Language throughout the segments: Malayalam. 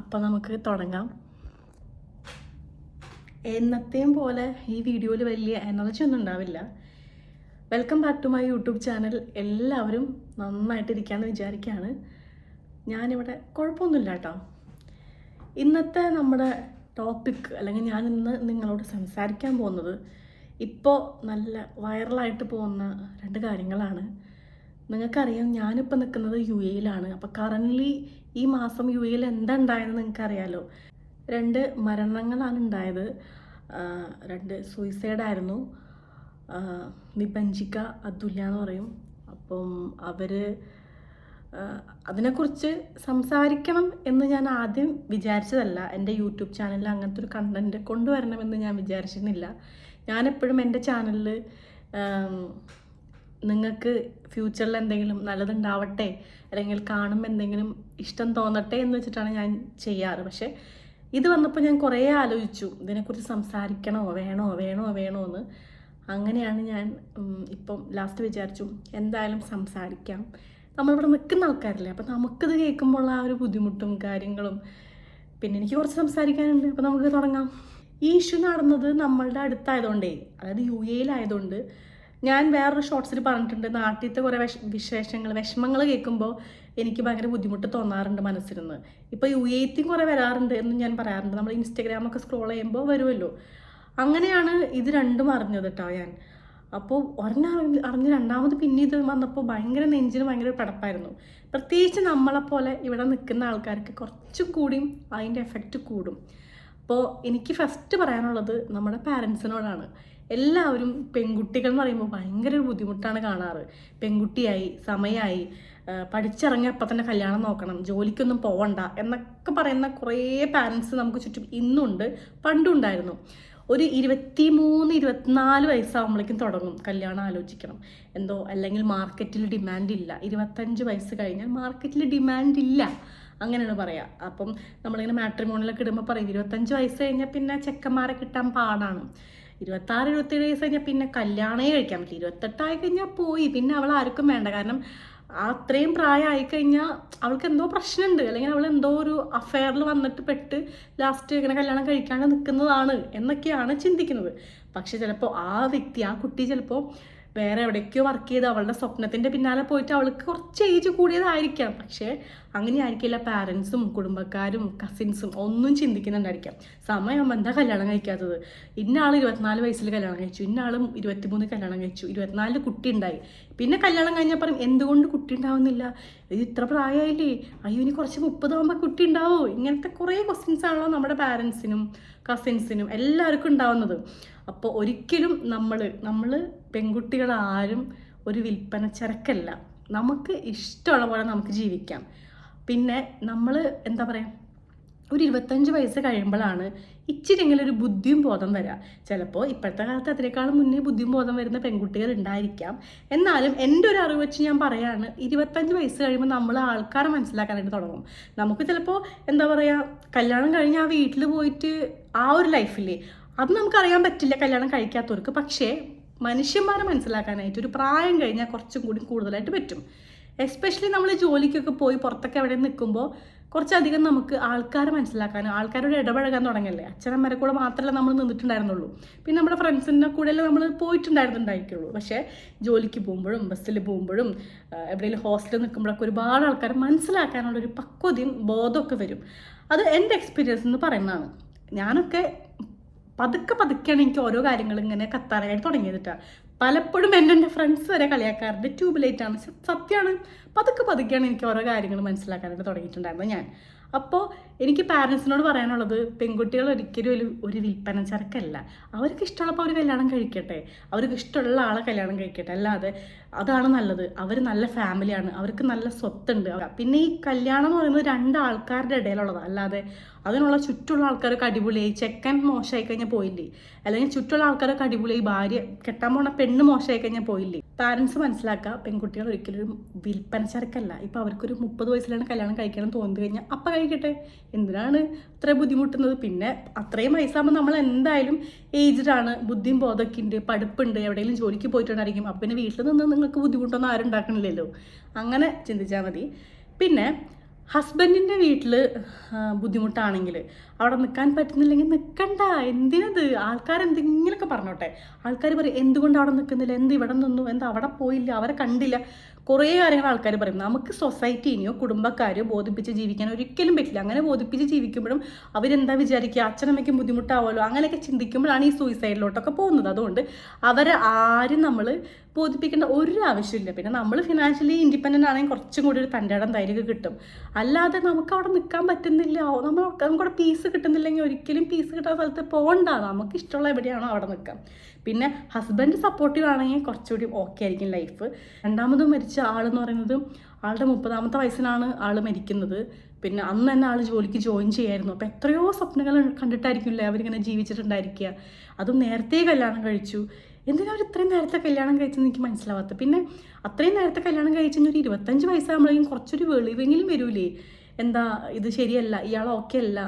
അപ്പം നമുക്ക് തുടങ്ങാം. എന്നത്തെയും പോലെ ഈ വീഡിയോയിൽ വലിയ എനർജി ഒന്നും ഉണ്ടാവില്ല. Welcome back to my YouTube channel എല്ലാവരും നന്നായിട്ടിരിക്കാമെന്ന് വിചാരിക്കുകയാണ് ഞാനിവിടെ കുഴപ്പമൊന്നുമില്ല കേട്ടോ. ഇന്നത്തെ നമ്മുടെ ടോപ്പിക് അല്ലെങ്കിൽ ഞാൻ ഇന്ന് നിങ്ങളോട് സംസാരിക്കാൻ പോകുന്നത് ഇപ്പോൾ നല്ല വൈറലായിട്ട് പോകുന്ന രണ്ട് കാര്യങ്ങളാണ്. നിങ്ങൾക്കറിയാം ഞാനിപ്പോൾ നിൽക്കുന്നത് യു എയിലാണ് അപ്പോൾ കറന്റ്ലി ഈ മാസം യു എയിൽ എന്താ ഉണ്ടായതെന്ന് നിങ്ങൾക്കറിയാലോ? രണ്ട് മരണങ്ങളാണ് ഉണ്ടായത്. രണ്ട് സൂയിസൈഡായിരുന്നു നിപഞ്ചിക അതുല്യ എന്ന് പറയും. അപ്പം അവർ അതിനെക്കുറിച്ച് സംസാരിക്കണം എന്ന് ഞാൻ ആദ്യം വിചാരിച്ചതല്ല. എന്റെ യൂട്യൂബ് ചാനലിൽ അങ്ങനത്തെ ഒരു കണ്ടന്റ് കൊണ്ടുവരണമെന്ന് ഞാൻ വിചാരിച്ചിരുന്നില്ല. ഞാനെപ്പോഴും എന്റെ ചാനലിൽ നിങ്ങൾക്ക് ഫ്യൂച്ചറിൽ എന്തെങ്കിലും നല്ലതുണ്ടാവട്ടെ അല്ലെങ്കിൽ കാണുമ്പോൾ എന്തെങ്കിലും ഇഷ്ടം തോന്നട്ടെ എന്ന് വെച്ചിട്ടാണ് ഞാൻ ചെയ്യാറ്. പക്ഷേ ഇത് വന്നപ്പോൾ ഞാൻ കുറേ ആലോചിച്ചു ഇതിനെക്കുറിച്ച് സംസാരിക്കണോ വേണോ വേണോ വേണോ എന്ന്. അങ്ങനെയാണ് ഞാൻ ഇപ്പം ലാസ്റ്റ് വിചാരിച്ചു എന്തായാലും സംസാരിക്കാം. നമ്മളിവിടെ നിൽക്കുന്ന ആൾക്കാരില്ലേ അപ്പം നമുക്കിത് കേൾക്കുമ്പോൾ ആ ഒരു ബുദ്ധിമുട്ടും കാര്യങ്ങളും പിന്നെ എനിക്ക് കുറച്ച് സംസാരിക്കാനുണ്ട് അപ്പം നമുക്ക് തുടങ്ങാം. ഈ ഇഷ്യൂ നടന്നത് നമ്മളുടെ അടുത്തായതുകൊണ്ടേ അതായത് യു എയിലായതുകൊണ്ട് ഞാൻ വേറൊരു ഷോർട്സിൽ പറഞ്ഞിട്ടുണ്ട് നാട്ടിലത്തെ കുറേ വിഷ വിശേഷങ്ങൾ വിഷമങ്ങൾ കേൾക്കുമ്പോൾ എനിക്ക് ഭയങ്കര ബുദ്ധിമുട്ട് തോന്നാറുണ്ട് മനസ്സിരുന്ന് ഇപ്പോൾ യു എത്തിയും കുറേ വരാറുണ്ട് എന്ന് ഞാൻ പറയാറുണ്ട്. നമ്മൾ ഇൻസ്റ്റഗ്രാമൊക്കെ സ്ക്രോൾ ചെയ്യുമ്പോൾ വരുമല്ലോ അങ്ങനെയാണ് ഇത് രണ്ടും അറിഞ്ഞത് കേട്ടോ ഞാൻ. അപ്പോൾ ഒരെണ്ണം അറിഞ്ഞ് രണ്ടാമത് പിന്നെ ഇത് വന്നപ്പോൾ ഭയങ്കര നെഞ്ചിന് ഭയങ്കര പടപ്പായിരുന്നു പ്രത്യേകിച്ച് നമ്മളെപ്പോലെ ഇവിടെ നിൽക്കുന്ന ആൾക്കാർക്ക് കുറച്ചും കൂടിയും അതിന്റെ എഫക്റ്റ് കൂടും. അപ്പോൾ എനിക്ക് ഫസ്റ്റ് പറയാനുള്ളത് നമ്മുടെ പാരൻസിനോടാണ് എല്ലാവരും പെൺകുട്ടികൾ എന്ന് പറയുമ്പോൾ ഭയങ്കര ഒരു ബുദ്ധിമുട്ടാണ് കാണാറ്. പെൺകുട്ടിയായി സമയമായി പഠിച്ചിറങ്ങി അപ്പം തന്നെ കല്യാണം നോക്കണം ജോലിക്കൊന്നും പോവണ്ട എന്നൊക്കെ പറയുന്ന കുറേ പാരൻസ് നമുക്ക് ചുറ്റും ഇന്നുണ്ട് പണ്ടും ഉണ്ടായിരുന്നു. ഒരു ഇരുപത്തി മൂന്ന് ഇരുപത്തിനാല് വയസ്സാകുമ്പോഴേക്കും തുടങ്ങും കല്യാണം ആലോചിക്കണം. എന്തോ അല്ലെങ്കിൽ മാർക്കറ്റിൽ ഡിമാൻഡ് ഇല്ല. ഇരുപത്തഞ്ച് വയസ്സ് കഴിഞ്ഞാൽ മാർക്കറ്റിൽ ഡിമാൻഡ് ഇല്ല. അങ്ങനെയാണ് പറയുക അപ്പം നമ്മളിങ്ങനെ മാട്രിമോണിലൊക്കെ ഇടുമ്പോൾ പറയും ഇരുപത്തഞ്ച് വയസ്സ് കഴിഞ്ഞാൽ പിന്നെ ചെക്കന്മാരെ കിട്ടാൻ പാടാണ്. ഇരുപത്താറ് ഇരുപത്തേഴ് വയസ്സ് കഴിഞ്ഞാൽ പിന്നെ കല്യാണമേ കഴിക്കാൻ പറ്റില്ല. ഇരുപത്തെട്ടായി കഴിഞ്ഞാൽ പോയി. പിന്നെ അവൾ ആർക്കും വേണ്ട. കാരണം അത്രയും പ്രായമായി കഴിഞ്ഞാൽ അവൾക്ക് എന്തോ പ്രശ്നമുണ്ട് അല്ലെങ്കിൽ അവൾ എന്തോ ഒരു അഫെയറിൽ വന്നിട്ട് പെട്ട് ലാസ്റ്റ് ഇങ്ങനെ കല്യാണം കഴിക്കാണ്ട് നിൽക്കുന്നതാണ് എന്നൊക്കെയാണ് ചിന്തിക്കുന്നത്. പക്ഷെ ചിലപ്പോൾ ആ വ്യക്തി ആ കുട്ടി ചിലപ്പോൾ വേറെ എവിടേക്കോ വർക്ക് ചെയ്ത് അവളുടെ സ്വപ്നത്തിന്റെ പിന്നാലെ പോയിട്ട് അവൾക്ക് കുറച്ച് ഏജ് കൂടിയതായിരിക്കാം. പക്ഷേ അങ്ങനെ ആയിരിക്കില്ല പാരൻസും കുടുംബക്കാരും കസിൻസും ഒന്നും ചിന്തിക്കുന്നുണ്ടായിരിക്കാം. സമയമാകുമ്പോൾ എന്താ കല്യാണം കഴിക്കാത്തത്? ഇന്ന ആൾ ഇരുപത്തിനാല് വയസ്സിൽ കല്യാണം കഴിച്ചു. ഇന്ന ആളും ഇരുപത്തിമൂന്ന് കല്യാണം കഴിച്ചു. ഇരുപത്തിനാലിൽ കുട്ടി ഉണ്ടായി. പിന്നെ കല്യാണം കഴിഞ്ഞാൽ പറയും എന്തുകൊണ്ട് കുട്ടി ഉണ്ടാവുന്നില്ല? ഇത് ഇത്ര പ്രായമായില്ലേ അയ്യോ ഇനി കുറച്ച് മുപ്പതാകുമ്പോൾ കുട്ടി ഉണ്ടാവോ? ഇങ്ങനത്തെ കുറേ ക്വസ്റ്റ്യൻസ് ആണല്ലോ നമ്മുടെ പാരൻസിനും കസിൻസിനും എല്ലാവർക്കും ഉണ്ടാവുന്നത്. അപ്പോൾ ഒരിക്കലും നമ്മൾ നമ്മൾ പെൺകുട്ടികളാരും ഒരു വിൽപ്പന ചരക്കല്ല. നമുക്ക് ഇഷ്ടമുള്ള പോലെ നമുക്ക് ജീവിക്കാം. പിന്നെ നമ്മൾ എന്താ പറയുക ഒരു ഇരുപത്തഞ്ച് വയസ്സ് കഴിയുമ്പോഴാണ് ഇച്ചിരിയെങ്കിലും ഒരു ബുദ്ധിയും ബോധം വരിക ചിലപ്പോൾ ഇപ്പോഴത്തെ കാലത്ത് അതിനേക്കാളും മുന്നേ ബുദ്ധിയും ബോധം വരുന്ന പെൺകുട്ടികൾ ഉണ്ടായിരിക്കാം. എന്നാലും എന്റെ ഒരു അറിവ് വെച്ച് ഞാൻ പറയാണ് ഇരുപത്തഞ്ച് വയസ്സ് കഴിയുമ്പോൾ നമ്മൾ ആൾക്കാരെ മനസ്സിലാക്കാനായിട്ട് തുടങ്ങും. നമുക്ക് ചിലപ്പോൾ എന്താ പറയുക കല്യാണം കഴിഞ്ഞ് ആ വീട്ടിൽ പോയിട്ട് ആ ഒരു ലൈഫില്ലേ അത് നമുക്കറിയാൻ പറ്റില്ല കല്യാണം കഴിക്കാത്തവർക്ക്. പക്ഷേ മനുഷ്യന്മാരെ മനസ്സിലാക്കാനായിട്ട് ഒരു പ്രായം കഴിഞ്ഞാൽ കുറച്ചും കൂടി കൂടുതലായിട്ട് പറ്റും. എസ്പെഷ്യലി നമ്മൾ ജോലിക്കൊക്കെ പോയി പുറത്തൊക്കെ എവിടെ നിൽക്കുമ്പോൾ കുറച്ചധികം നമുക്ക് ആൾക്കാരെ മനസ്സിലാക്കാനും ആൾക്കാരോട് ഇടപഴകാൻ തുടങ്ങിയല്ലേ? അച്ഛനമ്മരെ കൂടെ മാത്രമല്ല നമ്മൾ നിന്നിട്ടുണ്ടായിരുന്നുള്ളൂ. പിന്നെ നമ്മുടെ ഫ്രണ്ട്സിന്റെ കൂടെയല്ലേ നമ്മൾ പോയിട്ടുണ്ടായിരുന്നുണ്ടായിരിക്കുള്ളൂ പക്ഷേ ജോലിക്ക് പോകുമ്പോഴും ബസ്സിൽ പോകുമ്പോഴും എവിടെയെങ്കിലും ഹോസ്റ്റലിൽ നിൽക്കുമ്പോഴൊക്കെ ഒരുപാട് ആൾക്കാർ മനസ്സിലാക്കാനുള്ളൊരു പക്വതയും ബോധമൊക്കെ വരും. അത് എന്റെ എക്സ്പീരിയൻസ് എന്ന് പറയുന്നതാണ്. ഞാനൊക്കെ പതുക്കെ പതുക്കെയാണ് എനിക്ക് ഓരോ കാര്യങ്ങളും ഇങ്ങനെ കത്താനായിട്ട് തുടങ്ങിയത് ട്ടാ. പലപ്പോഴും എന്റെ എന്റെ ഫ്രണ്ട്സ് വരെ കളിയാക്കാറുണ്ട്. ട്യൂബ് ലൈറ്റാണ് സത്യമാണ് പതുക്കെ പതുക്കെയാണ് എനിക്ക് ഓരോ കാര്യങ്ങൾ മനസ്സിലാക്കാനായിട്ട് തുടങ്ങിയിട്ടുണ്ടായിരുന്നത് ഞാൻ. അപ്പോൾ എനിക്ക് പാരൻസിനോട് പറയാനുള്ളത് പെൺകുട്ടികൾ ഒരിക്കലും ഒരു ഒരു വിൽപ്പന ചരക്കല്ല. അവർക്ക് ഇഷ്ടമുള്ളപ്പോൾ അവർ കല്യാണം കഴിക്കട്ടെ. അവർക്ക് ഇഷ്ടമുള്ള ആളെ കല്യാണം കഴിക്കട്ടെ. അല്ലാതെ അതാണ് നല്ലത്. അവർ നല്ല ഫാമിലിയാണ് അവർക്ക് നല്ല സ്വത്തുണ്ട്. പിന്നെ ഈ കല്യാണം എന്ന് പറയുന്നത് രണ്ട് ആൾക്കാരുടെ ഇടയിലുള്ളതാണ് അല്ലാതെ അതിനുള്ള ചുറ്റുള്ള ആൾക്കാരൊക്കെ അടിപൊളിയായി. ചെക്കൻ മോശമായി കഴിഞ്ഞാൽ പോയില്ലേ? അല്ലെങ്കിൽ ചുറ്റുള്ള ആൾക്കാരൊക്കെ അടിപൊളിയായി. ഭാര്യ കെട്ടാൻ പോണ പെണ്ണ് മോശമായി കഴിഞ്ഞാൽ പോയില്ലേ? പാരൻസ് മനസ്സിലാക്കുക പെൺകുട്ടികൾ ഒരിക്കലും ഒരു വിൽപ്പന ചരക്കല്ല ഇപ്പം അവർക്കൊരു മുപ്പത് വയസ്സിലാണ് കല്യാണം കഴിക്കണം തോന്നി കഴിഞ്ഞാൽ അപ്പം കഴിക്കട്ടെ? എന്തിനാണ് ഇത്ര ബുദ്ധിമുട്ടുന്നത്? പിന്നെ അത്രയും വയസ്സാകുമ്പോൾ നമ്മൾ എന്തായാലും ഏജ്ഡാണ് ബുദ്ധിയും ബോധമൊക്കെ പഠിപ്പുണ്ട്. എവിടെയെങ്കിലും ജോലിക്ക് പോയിട്ടുണ്ടായിരിക്കും. അപ്പം പിന്നെ വീട്ടിൽ നിന്ന് നിങ്ങൾക്ക് ബുദ്ധിമുട്ടൊന്നും ആരും ഉണ്ടാക്കണില്ലല്ലോ. അങ്ങനെ ചിന്തിച്ചാൽ മതി. പിന്നെ ഹസ്ബൻഡിന്റെ വീട്ടിൽ ബുദ്ധിമുട്ടാണെങ്കിൽ അവിടെ നിൽക്കാൻ പറ്റുന്നില്ലെങ്കിൽ നിൽക്കണ്ട എന്തിനത്? ആൾക്കാർ എന്തെങ്കിലുമൊക്കെ പറഞ്ഞോട്ടെ. ആൾക്കാർ പറയും എന്തുകൊണ്ട് അവിടെ നിൽക്കുന്നില്ല എന്ത് ഇവിടെ നിന്നു? എന്താ അവിടെ പോയില്ല? അവരെ കണ്ടില്ല. കുറേ കാര്യങ്ങൾ ആൾക്കാർ പറയും. നമുക്ക് സൊസൈറ്റീനെയോ കുടുംബക്കാരെയോ ബോധിപ്പിച്ച് ജീവിക്കാൻ ഒരിക്കലും പറ്റില്ല. അങ്ങനെ ബോധിപ്പിച്ച് ജീവിക്കുമ്പോഴും അവരെന്താ വിചാരിക്കുക? അച്ഛനമ്മയ്ക്കും ബുദ്ധിമുട്ടാവുമല്ലോ? അങ്ങനെയൊക്കെ ചിന്തിക്കുമ്പോഴാണ് ഈ സൂയിസൈഡിലോട്ടൊക്കെ പോകുന്നത്. അതുകൊണ്ട് അവരെ ആരും നമ്മൾ ബോധിപ്പിക്കേണ്ട ഒരു ആവശ്യമില്ല. പിന്നെ നമ്മൾ ഫിനാൻഷ്യലി ഇൻഡിപെൻഡന്റ് ആണെങ്കിൽ കുറച്ചും കൂടി ഒരു തന്റെ ധൈര്യം കിട്ടും. അല്ലാതെ നമുക്ക് അവിടെ നിൽക്കാൻ പറ്റുന്നില്ല. നമ്മൾ നമുക്കവിടെ പീസ് കിട്ടുന്നില്ലെങ്കിൽ ഒരിക്കലും പീസ് കിട്ടാത്ത സ്ഥലത്ത് പോകണ്ട. നമുക്ക് ഇഷ്ടമുള്ള എവിടെയാണോ അവിടെ നിൽക്കാം. പിന്നെ ഹസ്ബൻഡ് സപ്പോർട്ടീവ് ആണെങ്കിൽ കുറച്ചുകൂടി ഓക്കെ ആയിരിക്കും ലൈഫ് രണ്ടാമത് മരിച്ച ആളെന്ന് പറയുന്നത് ആളുടെ മുപ്പതാമത്തെ വയസ്സിലാണ് ആൾ മരിക്കുന്നത്. പിന്നെ അന്ന് തന്നെ ആൾ ജോലിക്ക് ജോയിൻ ചെയ്യായിരുന്നു. അപ്പോൾ എത്രയോ സ്വപ്നങ്ങൾ കണ്ടിട്ടായിരിക്കില്ലേ അവരിങ്ങനെ ജീവിച്ചിട്ടുണ്ടായിരിക്കുക. അതും നേരത്തെ കല്യാണം കഴിച്ചു. എന്തിനാ അവർ ഇത്രയും നേരത്തെ കല്യാണം കഴിച്ചെന്ന് എനിക്ക് മനസ്സിലാവാത്ത പിന്നെ അത്രയും നേരത്തെ കല്യാണം കഴിച്ചെങ്കിൽ ഒരു ഇരുപത്തഞ്ച് വയസ്സാകുമ്പോഴേക്കും കുറച്ചൊരു വെളിവെങ്കിലും വരൂലേ? എന്താ ഇത് ശരിയല്ല ഇയാൾ ഓക്കെ അല്ല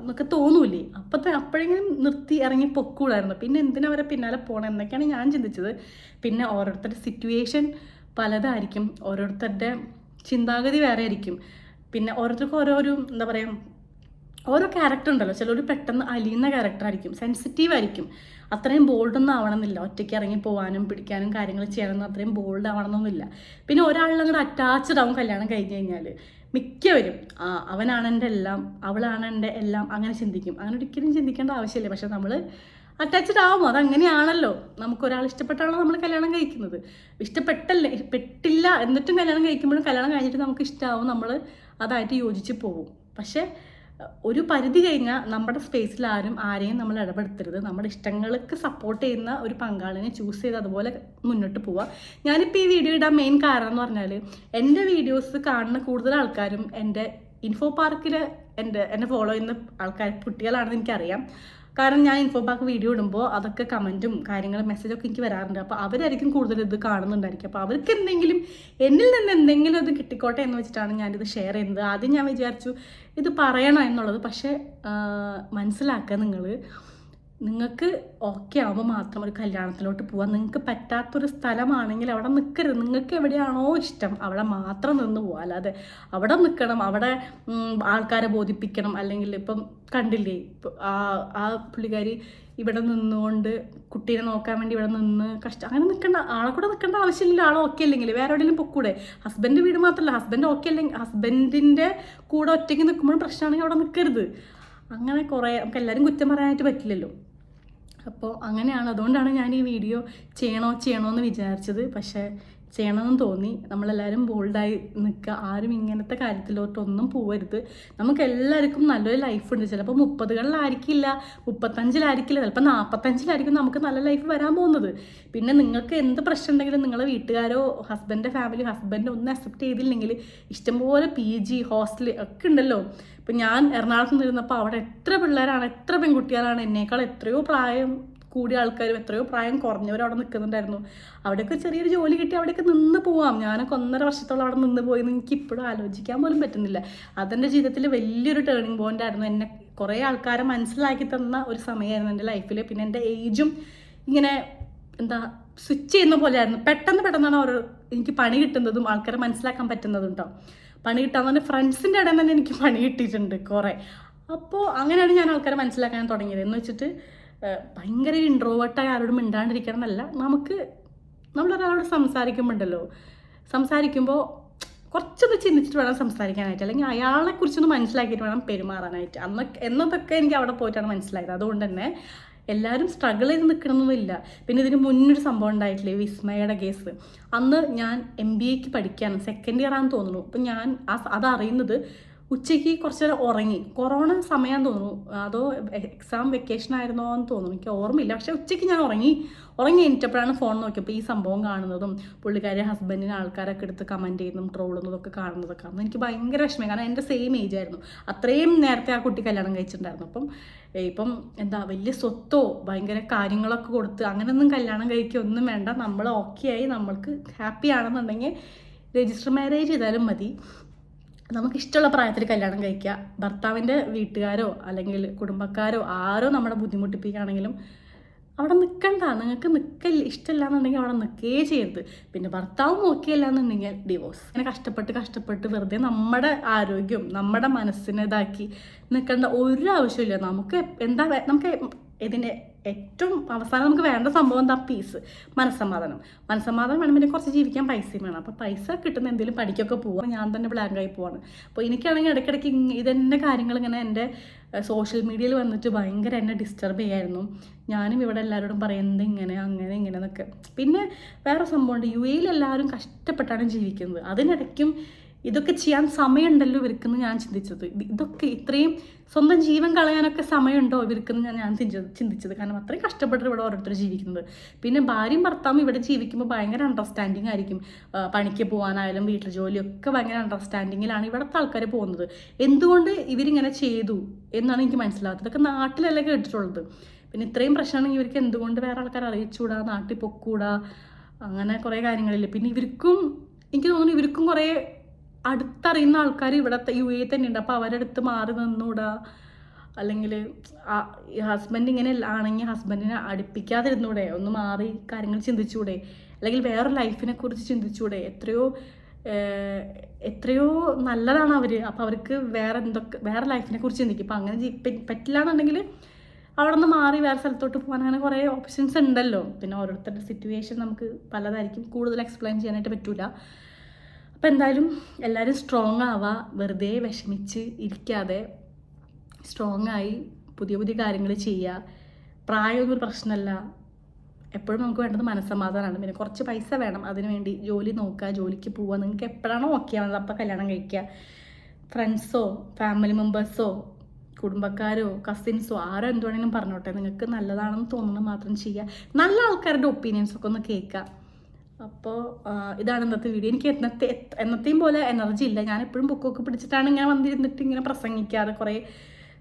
എന്നൊക്കെ തോന്നൂലേ അപ്പത്തെ അപ്പോഴെങ്കിലും നിർത്തി ഇറങ്ങി പൊക്കൂടായിരുന്നു. പിന്നെ എന്തിനാ അവരെ പിന്നാലെ പോകണം എന്നൊക്കെയാണ് ഞാൻ ചിന്തിച്ചത്. പിന്നെ ഓരോരുത്തരുടെ സിറ്റുവേഷൻ പലതായിരിക്കും. ഓരോരുത്തരുടെ ചിന്താഗതി വേറെ ആയിരിക്കും പിന്നെ ഓരോരുത്തർക്കും ഓരോരു എന്താ പറയുക ഓരോ ക്യാരക്ടർ ഉണ്ടല്ലോ. ചിലർ പെട്ടെന്ന് അലിയുന്ന ക്യാരക്ടർ ആയിരിക്കും. സെൻസിറ്റീവ് ആയിരിക്കും. അത്രയും ബോൾഡൊന്നും ആവണമെന്നില്ല. ഒറ്റയ്ക്ക് ഇറങ്ങി പോകാനും പിടിക്കാനും കാര്യങ്ങൾ ചെയ്യാനൊന്നും അത്രയും ബോൾഡ് ആവണമെന്നൊന്നുമില്ല. പിന്നെ ഒരാളിൽ അങ്ങോട്ട് അറ്റാച്ച്ഡ് ആവും കല്യാണം കഴിഞ്ഞ് കഴിഞ്ഞാൽ മിക്കവരും അവനാണ് എന്റെ എല്ലാം അവളാണ് എന്റെ എല്ലാം അങ്ങനെ ചിന്തിക്കും. അങ്ങനെ ഒരിക്കലും ചിന്തിക്കേണ്ട ആവശ്യമില്ല. പക്ഷെ നമ്മൾ അറ്റാച്ച്ഡ് ആവുമോ അതങ്ങനെയാണല്ലോ. നമുക്ക് ഒരാൾ ഇഷ്ടപ്പെട്ടാണല്ലോ നമ്മൾ കല്യാണം കഴിക്കുന്നത്. ഇഷ്ടപ്പെട്ടല്ലേ പെട്ടില്ല എന്നിട്ടും കല്യാണം കഴിക്കുമ്പോഴും കല്യാണം കഴിഞ്ഞിട്ട് നമുക്ക് ഇഷ്ടമാവും നമ്മൾ അതായിട്ട് യോജിച്ച് പോകും. പക്ഷേ ഒരു പരിധി കഴിഞ്ഞാൽ നമ്മുടെ സ്പേസിൽ ആരും ആരെയും നമ്മൾ ഇടപെടുത്തരുത് നമ്മുടെ ഇഷ്ടങ്ങൾക്ക് സപ്പോർട്ട് ചെയ്യുന്ന ഒരു പങ്കാളിനെ ചൂസ് ചെയ്ത് അതുപോലെ മുന്നോട്ട് പോവുക ഞാനിപ്പോൾ ഈ വീഡിയോ ഇടാൻ മെയിൻ കാരണം എന്ന് പറഞ്ഞാൽ എന്റെ വീഡിയോസ് കാണുന്ന കൂടുതൽ ആൾക്കാരും എന്റെ ഇൻഫോ പാർക്കിൽ എന്റെ എന്നെ ഫോളോ ചെയ്യുന്ന ആൾക്കാർ കുട്ടികളാണെന്ന് എനിക്കറിയാം. കാരണം ഞാൻ ഇൻഫോ പാർക്ക് വീഡിയോ ഇടുമ്പോൾ അതൊക്കെ കമന്റും കാര്യങ്ങളും മെസ്സേജൊക്കെ എനിക്ക് വരാറുണ്ട്. അപ്പോൾ അവരായിരിക്കും കൂടുതൽ ഇത് കാണുന്നുണ്ടായിരിക്കും. അപ്പോൾ അവർക്ക് എന്തെങ്കിലും എന്നിൽ നിന്ന് എന്തെങ്കിലും ഇത് കിട്ടിക്കോട്ടെ എന്ന് വെച്ചിട്ടാണ് ഞാനിത് ഷെയർ ചെയ്യുന്നത്. ആദ്യം ഞാൻ വിചാരിച്ചു ഇത് പറയണം എന്നുള്ളത്. പക്ഷേ മനസ്സിലാക്കുക നിങ്ങൾ നിങ്ങൾക്ക് ഓക്കെ ആവുമ്പോൾ മാത്രം ഒരു കല്യാണത്തിലോട്ട് പോവാം. നിങ്ങൾക്ക് പറ്റാത്തൊരു സ്ഥലമാണെങ്കിൽ അവിടെ നിൽക്കരുത് നിങ്ങൾക്ക് എവിടെയാണോ ഇഷ്ടം അവിടെ മാത്രം നിന്ന് പോവാം. അല്ലാതെ അവിടെ നിൽക്കണം അവിടെ ആൾക്കാരെ ബോധിപ്പിക്കണം. അല്ലെങ്കിൽ ഇപ്പം കണ്ടില്ലേ ആ ആ പുള്ളിക്കാരി ഇവിടെ നിന്നുകൊണ്ട് കുട്ടീനെ നോക്കാൻ വേണ്ടി ഇവിടെ നിന്ന് കഷ്ടം. അങ്ങനെ നിൽക്കേണ്ട ആളെ കൂടെ നിൽക്കേണ്ട ആവശ്യമില്ല. ആൾ ഓക്കെ അല്ലെങ്കിൽ വേറെ എവിടെയെങ്കിലും പൊക്കൂടെ. ഹസ്ബൻഡ് വീട് മാത്രമല്ല ഹസ്ബൻഡ് ഓക്കെ അല്ലെങ്കിൽ ഹസ്ബൻഡിന്റെ കൂടെ ഒറ്റയ്ക്ക് നിൽക്കുമ്പോഴും പ്രശ്നമാണെങ്കിൽ അവിടെ നിൽക്കരുത് അങ്ങനെ കുറേ നമുക്ക് എല്ലാവരും കുറ്റം പറയാനായിട്ട് പറ്റില്ലല്ലോ. അപ്പോൾ അങ്ങനെയാണ്. അതുകൊണ്ടാണ് ഞാൻ ഈ വീഡിയോ ചെയ്യണോ ചെയ്യണോ എന്ന് വിചാരിച്ചത്. പക്ഷേ ചെയ്യണമെന്ന് തോന്നി. നമ്മളെല്ലാവരും ബോൾഡായി നിൽക്കുക. ആരും ഇങ്ങനത്തെ കാര്യത്തിലോട്ടൊന്നും പോകരുത് നമുക്ക് എല്ലാവർക്കും നല്ലൊരു ലൈഫ് ഉണ്ട്. ചിലപ്പോൾ മുപ്പതുകളിലായിരിക്കില്ല മുപ്പത്തഞ്ചിലായിരിക്കില്ല ചിലപ്പോൾ നാൽപ്പത്തഞ്ചിലായിരിക്കും നമുക്ക് നല്ല ലൈഫ് വരാൻ പോകുന്നത്. പിന്നെ നിങ്ങൾക്ക് എന്ത് പ്രശ്നം ഉണ്ടെങ്കിലും നിങ്ങളെ വീട്ടുകാരോ ഹസ്ബൻഡ് ഫാമിലി ഹസ്ബൻഡ് ഒന്നും അക്സെപ്റ്റ് ചെയ്തില്ലെങ്കിൽ ഇഷ്ടംപോലെ പി ജി ഹോസ്റ്റൽ ഒക്കെ ഉണ്ടല്ലോ. ഇപ്പം ഞാൻ എറണാകുളത്ത് നിന്നിരുന്നപ്പോൾ അവിടെ എത്ര പിള്ളേരാണ് എത്ര പെൺകുട്ടികളാണ് എന്നേക്കാൾ എത്രയോ പ്രായം കൂടിയ ആൾക്കാരും എത്രയോ പ്രായം കുറഞ്ഞവരും അവിടെ നിൽക്കുന്നുണ്ടായിരുന്നു. അവിടെയൊക്കെ ചെറിയൊരു ജോലി കിട്ടി അവിടെയൊക്കെ നിന്ന് പോവാം. ഞാനൊക്കെ ഒന്നര വർഷത്തോളം അവിടെ നിന്ന് പോയി എന്ന് എനിക്ക് ഇപ്പോഴും ആലോചിക്കാൻ പോലും പറ്റുന്നില്ല. അതെന്റെ ജീവിതത്തിൽ വലിയൊരു ടേണിംഗ് പോയിന്റ് ആയിരുന്നു. എന്നെ കുറേ ആൾക്കാരെ മനസ്സിലാക്കി തന്ന ഒരു സമയമായിരുന്നു എന്റെ ലൈഫിൽ പിന്നെ എന്റെ ഏജും ഇങ്ങനെ എന്താ സ്വിച്ച് ചെയ്യുന്ന പോലെ ആയിരുന്നു പെട്ടെന്ന് പെട്ടെന്നാണ് ഓരോ എനിക്ക് പണി കിട്ടുന്നതും ആൾക്കാരെ മനസ്സിലാക്കാൻ പറ്റുന്നതും കേട്ടോ പണി കിട്ടാൻ തന്നെ ഫ്രണ്ട്സിന്റെ ഇടയിൽ തന്നെ എനിക്ക് പണി കിട്ടിയിട്ടുണ്ട് കുറേ. അപ്പോൾ അങ്ങനെയാണ് ഞാൻ ആൾക്കാരെ മനസ്സിലാക്കാൻ തുടങ്ങിയത്. എന്ന് വെച്ചിട്ട് ഭയങ്കര ഇൻട്രോവേർട്ടായി ആരോടും മിണ്ടാണ്ടിരിക്കണം എന്നല്ല നമുക്ക് നമ്മളൊരാളോട് സംസാരിക്കുമ്പോണ്ടല്ലോ. സംസാരിക്കുമ്പോൾ കുറച്ചൊന്ന് ചിന്തിച്ചിട്ട് വേണം സംസാരിക്കാനായിട്ട്. അല്ലെങ്കിൽ അയാളെ കുറിച്ചൊന്ന് മനസ്സിലാക്കിയിട്ട് വേണം പെരുമാറാനായിട്ട്. അന്ന് എന്നതൊക്കെ എനിക്ക് അവിടെ പോയിട്ടാണ് മനസ്സിലായത്. അതുകൊണ്ട് തന്നെ എല്ലാവരും സ്ട്രഗിൾ ചെയ്ത് നിൽക്കണമെന്നില്ല പിന്നെ ഇതിന് മുന്നൊരു സംഭവം ഉണ്ടായിട്ടില്ലേ വിസ്മയുടെ കേസ്. അന്ന് ഞാൻ എം ബി എക്ക് പഠിക്കാൻ സെക്കൻഡ് ഇയർ ആണെന്ന് തോന്നുന്നു. അപ്പം ഞാൻ ആ അതറിയുന്നത് ഉച്ചയ്ക്ക് കുറച്ച് നേരം ഉറങ്ങി. കൊറോണ സമയം തോന്നുന്നു. അതോ എക്സാം വെക്കേഷൻ ആയിരുന്നോ എന്ന് തോന്നുന്നു. എനിക്ക് ഓർമ്മയില്ല. പക്ഷെ ഉച്ചയ്ക്ക് ഞാൻ ഉറങ്ങി. ഉറങ്ങി എണീറ്റപ്പോഴാണ് ഫോൺ നോക്കിയപ്പോൾ ഈ സംഭവം കാണുന്നതും പുള്ളിക്കാരെ ഹസ്ബൻഡിന് ആൾക്കാരൊക്കെ എടുത്ത് കമന്റ് ചെയ്യുന്നതും ട്രോൾ ചെയ്യുന്നതൊക്കെ കാണുന്നതൊക്കെ ആണ് എനിക്ക് ഭയങ്കര വിഷമം കാരണം എന്റെ സെയിം ഏജ് ആയിരുന്നു. അത്രയും നേരത്തെ ആ കുട്ടി കല്യാണം കഴിച്ചിട്ടുണ്ടായിരുന്നു. അപ്പം ഇപ്പം എന്താ വലിയ സ്വത്തോ ഭയങ്കര കാര്യങ്ങളൊക്കെ കൊടുത്ത് അങ്ങനെയൊന്നും കല്യാണം കഴിക്കുക ഒന്നും വേണ്ട. നമ്മൾ ഓക്കെ ആയി. നമ്മൾക്ക് ഹാപ്പി ആണെന്നുണ്ടെങ്കിൽ രജിസ്റ്റർ മാരേജ് ചെയ്താലും മതി. നമുക്ക് ഇഷ്ടമുള്ള പ്രായത്തിൽ കല്യാണം കഴിക്കുക. ഭർത്താവിന്റെ വീട്ടുകാരോ അല്ലെങ്കിൽ കുടുംബക്കാരോ ആരോ നമ്മളെ ബുദ്ധിമുട്ടിപ്പിക്കുകയാണെങ്കിലും അവിടെ നിൽക്കണ്ട. നിങ്ങൾക്ക് നിൽക്കല്ല ഇഷ്ടമില്ല എന്നുണ്ടെങ്കിൽ അവിടെ നിൽക്കുകയേ ചെയ്യരുത്. പിന്നെ ഭർത്താവും ഓക്കെ അല്ല എന്നുണ്ടെങ്കിൽ ഡിവോഴ്സ് അങ്ങനെ കഷ്ടപ്പെട്ട് കഷ്ടപ്പെട്ട് വെറുതെ നമ്മുടെ ആരോഗ്യം നമ്മുടെ മനസ്സിനെ ഇതാക്കി നിൽക്കേണ്ട ഒരു ആവശ്യമില്ല നമുക്ക് എന്താ നമുക്ക് ഇതിന്റെ ഏറ്റവും അവസാനം നമുക്ക് വേണ്ട സംഭവം എന്താ? പീസ് മനസ്സമാധാനം. മനസ്സമാധാനം പിന്നെ കുറച്ച് ജീവിക്കാൻ പൈസയും വേണം. അപ്പോൾ പൈസ കിട്ടുന്ന എന്തെങ്കിലും പഠിക്കൊക്കെ പോവാം. ഞാൻ തന്നെ ബ്ലാങ്കായി പോവാണ്. അപ്പോൾ എനിക്കാണെങ്കിൽ ഇടയ്ക്കിടയ്ക്ക് ഇതെന്നെ കാര്യങ്ങൾ ഇങ്ങനെ എന്റെ സോഷ്യൽ മീഡിയയിൽ വന്നിട്ട് ഭയങ്കര എന്നെ ഡിസ്റ്റർബ് ചെയ്യായിരുന്നു. ഞാനും ഇവിടെ എല്ലാവരോടും പറയുന്നത് ഇങ്ങനെ? അങ്ങനെ ഇങ്ങനെ എന്നൊക്കെ. പിന്നെ വേറെ സംഭവമുണ്ട്. യു എയിൽ എല്ലാവരും കഷ്ടപ്പെട്ടാണ് ജീവിക്കുന്നത്. അതിനിടയ്ക്കും ഇതൊക്കെ ചെയ്യാൻ സമയമുണ്ടല്ലോ ഇവർക്കെന്ന് ഞാൻ ചിന്തിച്ചത്. ഇതൊക്കെ ഇത്രയും സ്വന്തം ജീവൻ കളയാനൊക്കെ സമയമുണ്ടോ ഇവർക്കെന്ന് ഞാൻ ഞാൻ ചിന്തിച്ചത്. കാരണം അത്രയും കഷ്ടപ്പെട്ട് ഇവിടെ ഓരോരുത്തർ ജീവിക്കുന്നത്. പിന്നെ ഭാര്യയും ഭർത്താവും ഇവിടെ ജീവിക്കുമ്പോൾ ഭയങ്കര അണ്ടർസ്റ്റാൻഡിങ് ആയിരിക്കും. പണിക്ക് പോകാനായാലും വീട്ടിൽ ജോലിയൊക്കെ ഭയങ്കര അണ്ടർസ്റ്റാൻഡിങ്ങിലാണ് ഇവിടുത്തെ ആൾക്കാർ പോകുന്നത്. എന്തുകൊണ്ട് ഇവരിങ്ങനെ ചെയ്തു എന്നാണ് എനിക്ക് മനസ്സിലാകുന്നത് ഇതൊക്കെ നാട്ടിലല്ലേ കേട്ടിട്ടുള്ളത്. പിന്നെ ഇത്രയും പ്രശ്നമാണെങ്കിൽ ഇവർക്ക് എന്തുകൊണ്ട് വേറെ ആൾക്കാർ അറിയിച്ചുകൂടാ? നാട്ടിൽ പൊക്കൂടാ? അങ്ങനെ കുറേ കാര്യങ്ങളില്ല. പിന്നെ ഇവർക്കും എനിക്ക് തോന്നുന്നു ഇവർക്കും കുറേ അടുത്തറിയുന്ന ആൾക്കാർ ഇവിടെ യു എ തന്നെ ഉണ്ട് അപ്പോൾ അവരടുത്ത് മാറി നിന്നൂടാ. അല്ലെങ്കിൽ ഹസ്ബൻഡ് ഇങ്ങനെ ആണെങ്കിൽ ഹസ്ബൻഡിനെ അടുപ്പിക്കാതിരുന്നൂടെ? ഒന്ന് മാറി കാര്യങ്ങൾ ചിന്തിച്ചൂടെ? അല്ലെങ്കിൽ വേറെ ലൈഫിനെ കുറിച്ച് ചിന്തിച്ചൂടെ? എത്രയോ എത്രയോ നല്ലതാണ് അവർ അപ്പോൾ അവർക്ക് വേറെ എന്തൊക്കെ വേറെ ലൈഫിനെ കുറിച്ച് ചിന്തിക്കും. ഇപ്പം അങ്ങനെ പറ്റില്ല എന്നുണ്ടെങ്കിൽ അവിടെ നിന്ന് മാറി വേറെ സ്ഥലത്തോട്ട് പോകാൻ അങ്ങനെ കുറേ ഓപ്ഷൻസ് ഉണ്ടല്ലോ. പിന്നെ ഓരോരുത്തരുടെ സിറ്റുവേഷൻ നമുക്ക് പലതായിരിക്കും. കൂടുതൽ എക്സ്പ്ലെയിൻ ചെയ്യാനായിട്ട് പറ്റൂല. അപ്പോൾ എന്തായാലും എല്ലാവരും സ്ട്രോങ് ആവുക വെറുതെ വിഷമിച്ച് ഇരിക്കാതെ സ്ട്രോങ് ആയി പുതിയ പുതിയ കാര്യങ്ങൾ ചെയ്യുക പ്രായമൊന്നും ഒരു പ്രശ്നമല്ല എപ്പോഴും നമുക്ക് വേണ്ടത് മനസ്സമാധാനമാണ് പിന്നെ കുറച്ച് പൈസ വേണം. അതിനുവേണ്ടി ജോലി നോക്കുക ജോലിക്ക് പോവുക നിങ്ങൾക്ക് എപ്പോഴാണോ ഓക്കെ ആവുന്നത് അപ്പോൾ കല്യാണം കഴിക്കുക ഫ്രണ്ട്സോ ഫാമിലി മെമ്പേഴ്സോ കുടുംബക്കാരോ കസിൻസോ ആരോ എന്തുവാണെങ്കിലും പറഞ്ഞോട്ടെ. നിങ്ങൾക്ക് നല്ലതാണെന്ന് തോന്നുന്നത് മാത്രം ചെയ്യുക നല്ല ആൾക്കാരുടെ ഒപ്പീനിയൻസൊക്കെ ഒന്ന് കേൾക്കുക അപ്പോൾ ഇതാണ് ഇന്നത്തെ വീഡിയോ എനിക്ക് എന്നത്തെ എന്നത്തെയും പോലെ എനർജി ഇല്ല. ഞാൻ എപ്പോഴും ബുക്കൊക്കെ പിടിച്ചിട്ടാണ് ഞാൻ വന്നിരുന്നിട്ട് ഇങ്ങനെ പ്രസംഗിക്കാറ് കുറേ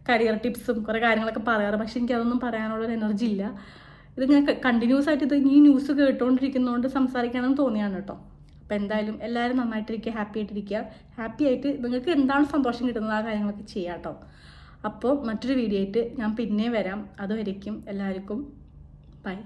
കരിയർ ടിപ്സും കുറേ കാര്യങ്ങളൊക്കെ പറയാറ്. പക്ഷെ എനിക്ക് അതൊന്നും പറയാനുള്ളൊരു എനർജി ഇല്ല. ഇത് ഞാൻ കണ്ടിന്യൂസ് ആയിട്ട് ഇത് ഈ ന്യൂസ് കേട്ടുകൊണ്ടിരിക്കുന്നതുകൊണ്ട് സംസാരിക്കണമെന്ന് തോന്നിയാണ് കേട്ടോ അപ്പോൾ എന്തായാലും എല്ലാവരും നന്നായിട്ടിരിക്കുക ഹാപ്പി ആയിട്ടിരിക്കുക. ഹാപ്പി ആയിട്ട് നിങ്ങൾക്ക് എന്താണ് സന്തോഷം കിട്ടുന്നത് ആ കാര്യങ്ങളൊക്കെ ചെയ്യാം കേട്ടോ അപ്പോൾ മറ്റൊരു വീഡിയോ ആയിട്ട് ഞാൻ പിന്നെ വരാം. അതുവരയ്ക്കും എല്ലാവർക്കും ബൈ